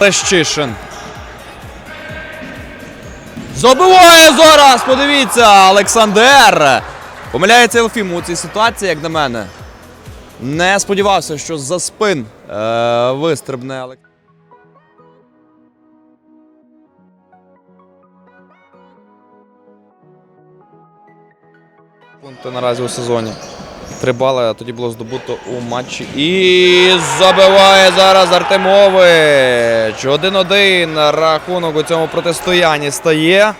Лещишин. Забиває зараз! Подивіться, Олександр! Помиляється Елфім у цій ситуації, як на мене. Не сподівався, що за спин е, вистрибне Олександр. Пункти наразі у сезоні. Три бали тоді було здобуто у матчі. І забиває зараз Артемович. 1-1 рахунок у цьому протистоянні стає.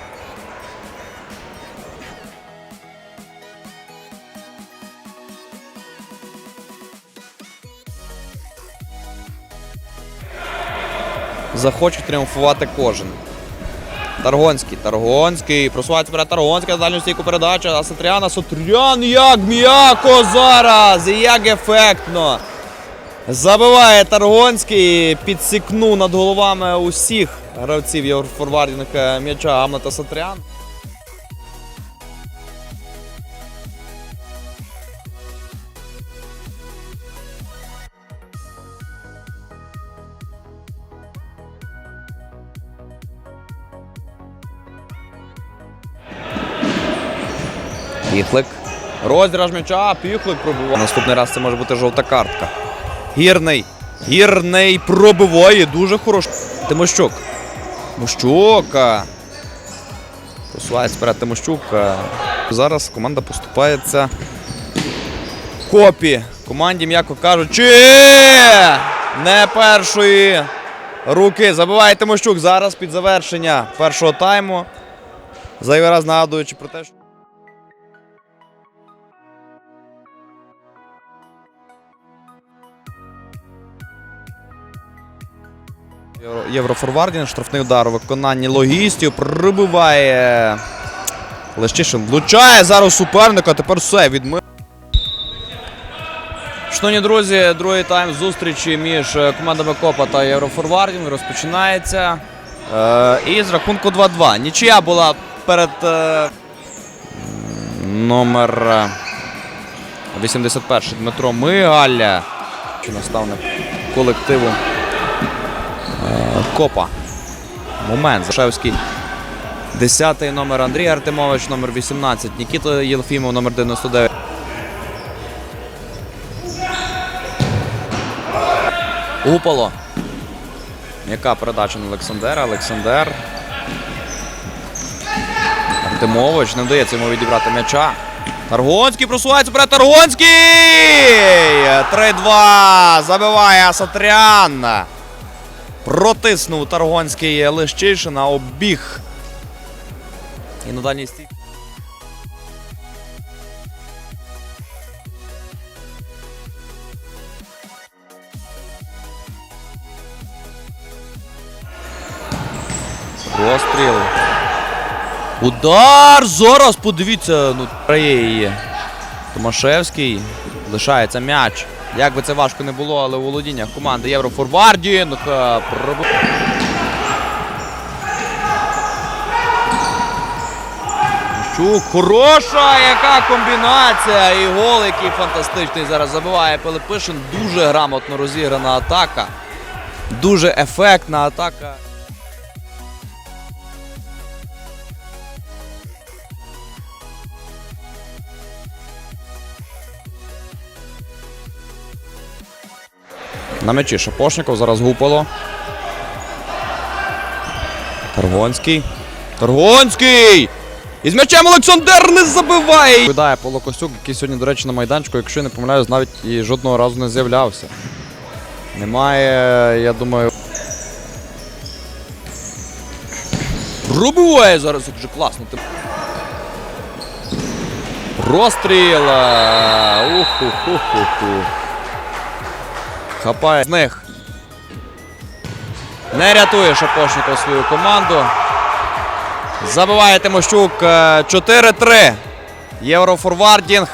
Захоче тріумфувати кожен. Таргонський, Таргонський, просувається вперед Таргонський, на дальню стійку передача, а Сатріана. Сатріан як м'яко зараз, як ефектно. Забиває Таргонський, підсікнув над головами усіх гравців єврофорвардінг е, м'яча Амна та Піхлик. Розіграш м'яча, піхлик пробиває. Наступний раз це може бути жовта картка. Гірний. Гірний пробиває. Дуже хороший. Тимощук. Тимощук. Просувається вперед Тимощук. Зараз команда поступається. Копі. Команді, м'яко кажучи. Не першої руки. Забиває Тимощук зараз під завершення першого тайму. Зайвий раз нагадуючи про те, що. Євро- штрафний удар у виконанні логістів. Пробиває. Лещишин влучає зараз суперника. Тепер все відми. Шановні друзі, другий тайм зустрічі між е, командами Копа та Єврофорвардінг розпочинається. Е, і з рахунку 2-2. Нічия була перед е, номер е, 81 Дмитро Мигаля. Чи наставник колективу Копа. Момент. Зашевський. 10-й номер Андрій Артемович, номер 18. Нікіта Єлфімов, номер 99. Упало. Яка передача на Олександра? Олександр. Артемович. Не вдається йому відібрати м'яча. Таргонський просувається вперед. Таргонський! 3-2. Забиває Асатрян. Протиснув Таргонський Лещишина, обіг. І на дальній стій. Розстріл. Удар! Зараз подивіться, ну її. Томашевський. Лишається м'яч. Як би це важко не було, але у володіннях команди Єврофорвардінг. е, хороша, яка комбінація! І гол, який фантастичний зараз забиває Пилипишин. Дуже грамотно розіграна атака. Дуже ефектна атака. На м'ячі Шапошников, зараз гупало. Таргонський. Таргонський! І з м'ячем Олександр не забиває! Видає Павло Костюк, який сьогодні, до речі, на майданчику, якщо я не помиляюсь, навіть і жодного разу не з'являвся. Немає, я думаю. Пробиває зараз як же класно. Розстріл! Ух-ху-ху-ху-ху. Хапає з них. Не рятує Шапошников свою команду. Забиває Тимощук е, 4-3. Єврофорвардінг